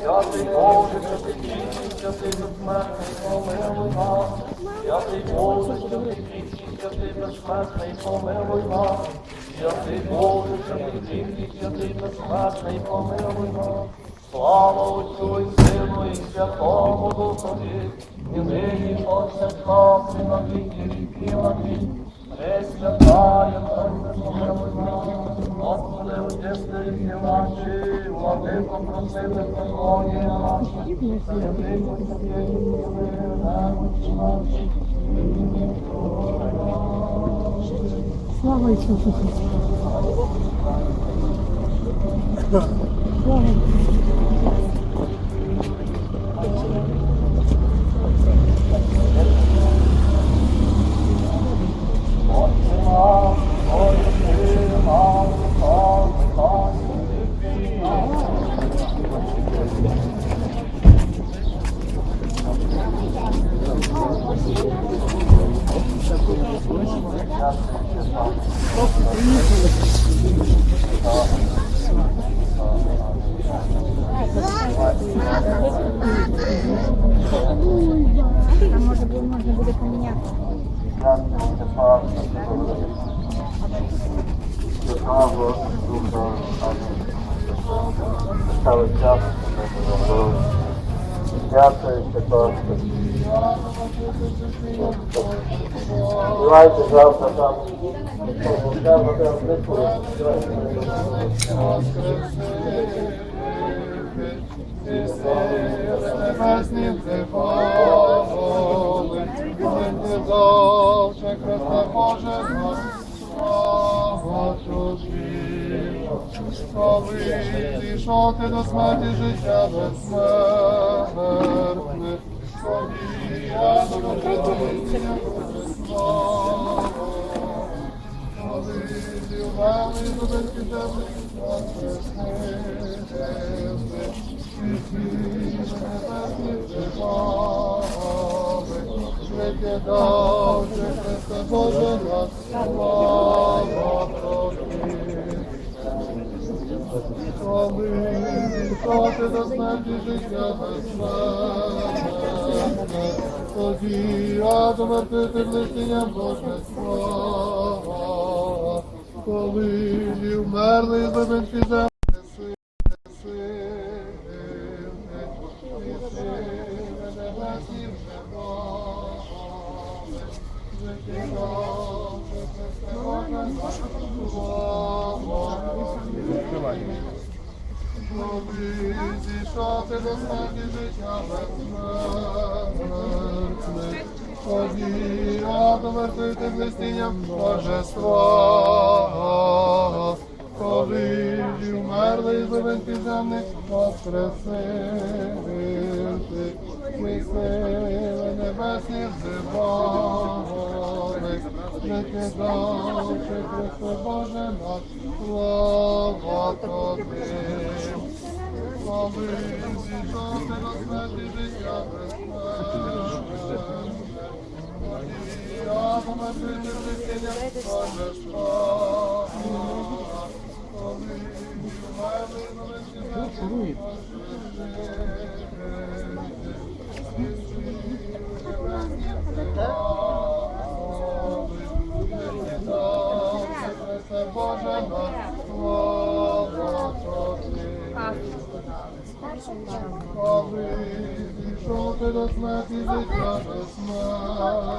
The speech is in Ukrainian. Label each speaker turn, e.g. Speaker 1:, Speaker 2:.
Speaker 1: Святий Боже, святий святий безсмертний, помилуй нас. Святий Боже, святий святий безсмертний, помилуй нас. Святий Боже, святий Крісний, святий безсмертний, помилуй нас. Слава Отцю і Сину і Святому Духові, і нині повсякчас і на віки віків. Амінь. Пресвятая, Тройця, помилуй нас. Господи, утешти ріки наші, владико просили Твоє наші, 수학을
Speaker 2: 있어서 수화가 Thank you.
Speaker 3: А може можна буде поміняти?
Speaker 1: Духа, час, Дякую, Святого. Співайте завтра там.
Speaker 4: Небесні цифоли, Святи довше, Христа Боже слава тобі. Коли зійшов ти до смерті життя безсмертне, тобі я Боже наш, слава Тобі. Коли ти до смерті життя безсмертне, тоді я домертвити блистіння Боже слава. Коли вмерли з глибинки землі, Зійшоти до смерті життя безсмертне, тоді я довертити блистінням божества, коли вмерли з глибинки земних воскресити, ми сили небесні взивали, викидавши Христе Боже наш, слава Тобі. Коли зійшовти до смерті життя безсмертне, я померти життя божества, коли вмерли на весні Коли зійшов ти до смерті життя безсмертне,